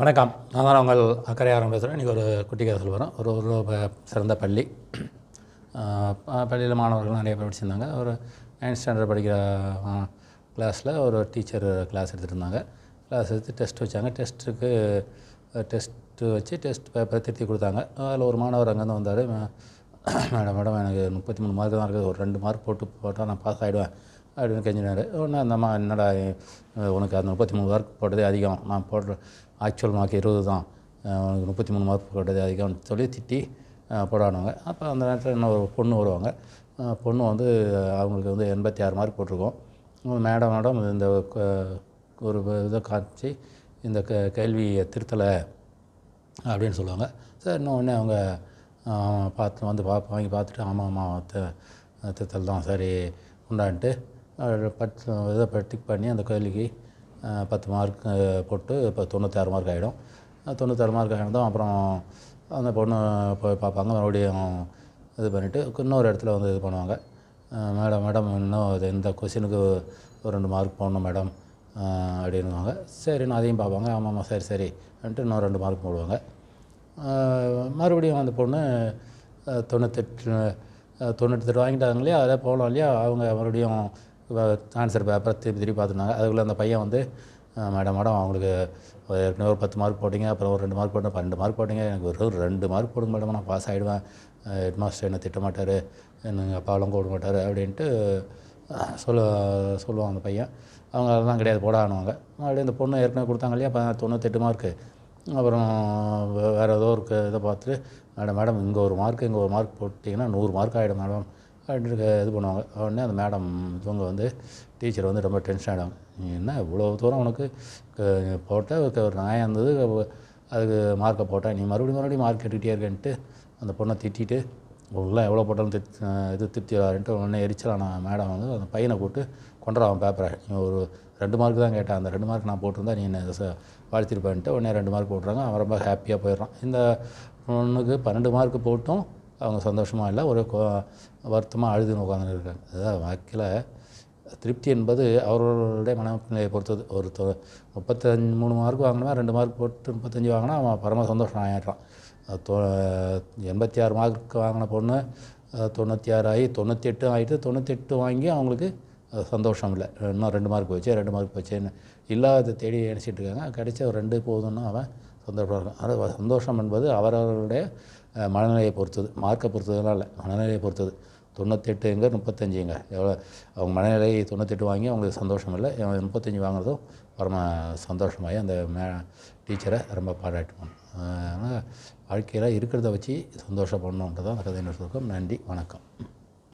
வணக்கம். நான் தான் உங்கள் அக்கறையாரம் பேசுகிறேன் இன்றைக்கி ஒரு குட்டி கதை வரும் ஒரு ஒரு சிறந்த பள்ளி. பள்ளியில் மாணவர்கள் நிறைய பேர் படிச்சிருந்தாங்க. ஒரு நைன்த் ஸ்டாண்டர்ட் படிக்கிற கிளாஸில் ஒரு டீச்சர் கிளாஸ் எடுத்துகிட்டு இருந்தாங்க கிளாஸ் எடுத்து டெஸ்ட் வச்சாங்க. டெஸ்ட்டுக்கு டெஸ்ட்டு வச்சு டெஸ்ட் பேப்பரை திருத்தி கொடுத்தாங்க. அதில் ஒரு மாணவர் அங்கேருந்து வந்தார். மேடம் மேடம் எனக்கு முப்பத்தி மூணு மார்க் தான் இருக்குது. ஒரு ரெண்டு மார்க் போட்டு போட்டால் நான் பாஸ் ஆகிடுவேன் அப்படின்னு கெஞ்சினார் ஒன்று அந்தம்மா என்னடா உனக்கு அந்த முப்பத்தி மூணு மார்க் போட்டதே அதிகம். நான் போடுற ஆக்சுவல் மார்க் இருபது தான். உனக்கு முப்பத்தி மூணு மார்க் போட்டதே அதிகம்னு சொல்லி திட்டி அஹ் அப்போ அந்த நேரத்தில் இன்னும் ஒரு பொண்ணு வருவாங்க. பொண்ணு வந்து அவங்களுக்கு வந்து எண்பத்தி ஆறு மார்க் போட்டிருக்கோம் மேடம் மேடம் இந்த ஒரு இதை காமிச்சு இந்த க கேள்வியை திருத்தலை அப்படின்னு சொல்லுவாங்க. சரி இன்னும் உடனே அவங்க பார்த்து வந்து பார்ப்பாங்க வாங்கி பார்த்துட்டு ஆமாம் ஆமாம் திருத்தல் தான் சரி உண்டான்ட்டு பத்து இதை டிக் பண்ணி அந்த கேள்விக்கு பத்து மார்க் போட்டு இப்போ தொண்ணூத்தாறு மார்க் ஆகிடும் தொண்ணூத்தாறு மார்க் ஆகிடும் அப்புறம் அந்த பொண்ணு போய் பார்ப்பாங்க. மறுபடியும் இது பண்ணிவிட்டு இன்னொரு இடத்துல வந்து இது பண்ணுவாங்க. மேடம் மேடம் இன்னும் இது இந்த கொஷினுக்கு ஒரு ரெண்டு மார்க் போடணும் மேடம். அப்படின்வாங்க சரின்னு அதையும் பார்ப்பாங்க. ஆமாம் ஆமாம் சரி சரி அப்படின்ட்டு இன்னும் ரெண்டு மார்க் போடுவாங்க. மறுபடியும் அந்த பொண்ணு தொண்ணூத்தெட்டு தொண்ணூற்றி வாங்கிட்டாங்க இல்லையா? அதை போகலாம் இல்லையா? அவங்க மறுபடியும் ஆன்சர் பேப்பரை திருப்பி திருப்பி பார்த்துருந்தாங்க. அதுக்குள்ளே அந்த பையன் வந்து மேடம் மேடம் அவங்களுக்கு ஏற்கனவே ஒரு பத்து மார்க் போட்டிங்க அப்புறம் ஒரு ரெண்டு மார்க் போட்டேன் பன்னெண்டு மார்க் போட்டிங்க எனக்கு ஒரு ரெண்டு மார்க் போடுங்க மேடம் நான் பாஸ் ஆகிடுவேன் ஹெட் மாஸ்டர் என்னை திட்டமாட்டார் என்னங்க எங்கள் அப்பாவெல்லாம் மாட்டார் அப்படின்ட்டு சொல்ல சொல்லுவான் அந்த பையன். அவங்க அதெல்லாம் கிடையாது போட ஆனுவாங்க மறுபடியும் இந்த பொண்ணு ஏற்கனவே கொடுத்தாங்க இல்லையா அப்போ தொண்ணூத்தெட்டு மார்க்கு அப்புறம் வேறு ஏதோ ஒரு க- இதை பார்த்துட்டு மேடம் மேடம் இங்கே ஒரு மார்க் இங்கே ஒரு மார்க் போட்டிங்கன்னா நூறு மார்க் ஆகிடும் மேடம். அப்படின்னு இது பண்ணுவாங்க. உடனே அந்த மேடம் இவங்க வந்து டீச்சர் வந்து ரொம்ப டென்ஷன் ஆகிடும் நீ என்ன இவ்வளோ தூரம் உனக்கு போட்டால் போட்ட ஒரு நியாயம் இருந்தது அதுக்கு மார்க்கை போட்டேன் நீ மறுபடியும் மறுபடியும் மார்க் எடுத்துக்கிட்டே இருக்கேன்ட்டு அந்த பொண்ணை திட்டிட்டு உள்ள எவ்வளோ போட்டாலும் திட் இது திருத்திவாருன்ட்டு உடனே எரிச்சலான மேடம் வந்து அந்த பையனை கூப்பிட்டு கொண்டுறா பேப்பரை நீ ஒரு ரெண்டு மார்க் தான் கேட்டேன். அந்த ரெண்டு மார்க் நான் போட்டிருந்தா நீ என்ன வாழ்த்திருப்பேன்ட்டு உடனே ரெண்டு மார்க் போட்டுறாங்க. அவன் ரொம்ப ஹாப்பியாக போயிடுறான். இந்த பொண்ணுக்கு பன்னெண்டு மார்க் போட்டும். அவங்க சந்தோஷமாக இல்லை ஒரு வருத்தமாக அழுதுன்னு உட்காந்துன்னு இருக்காங்க அதான் வாழ்க்கையில் திருப்தி என்பது அவர்களுடைய மனநிலையை பொறுத்தது. ஒரு தொ- முப்பத்தஞ்சு மூணு மார்க் வாங்கினா ரெண்டு மார்க் போட்டு முப்பத்தஞ்சு வாங்கினா அவன் பரம சந்தோஷம் ஆகிடுறான் தொ எண்பத்தி ஆறு மார்க் வாங்கின பொண்ணு தொண்ணூற்றி ஆறு ஆகி தொண்ணூற்றி எட்டு ஆகிட்டு தொண்ணூற்றி எட்டு வாங்கி அவங்களுக்கு சந்தோஷம் இல்லை. இன்னும் ரெண்டு மார்க் வச்சு ரெண்டு மார்க் போச்சுன்னு இல்லாத தேடி நினச்சிட்டு இருக்காங்க. கிடைச்ச ஒரு ரெண்டு போதும்னா அவன் சந்தோஷமாக அது சந்தோஷம் என்பது அவரவர்களுடைய மனநிலையை பொறுத்தது. மார்க்கை பொறுத்ததுலாம் இல்லை மனநிலையை பொறுத்தது. தொண்ணூத்தெட்டுங்க முப்பத்தஞ்சுங்க எவ்வளோ அவங்க மனநிலை தொண்ணூத்தெட்டு வாங்கி அவங்களுக்கு சந்தோஷம் இல்லை. முப்பத்தஞ்சு வாங்குறதும் பரம சந்தோஷமாகி அந்த மே டீச்சரை ரொம்ப பாராட்டுவாங்க அதனால் வாழ்க்கையில் இருக்கிறத வச்சு சந்தோஷப்படணுன்றது தான் அந்த கதை என்ன நன்றி வணக்கம்.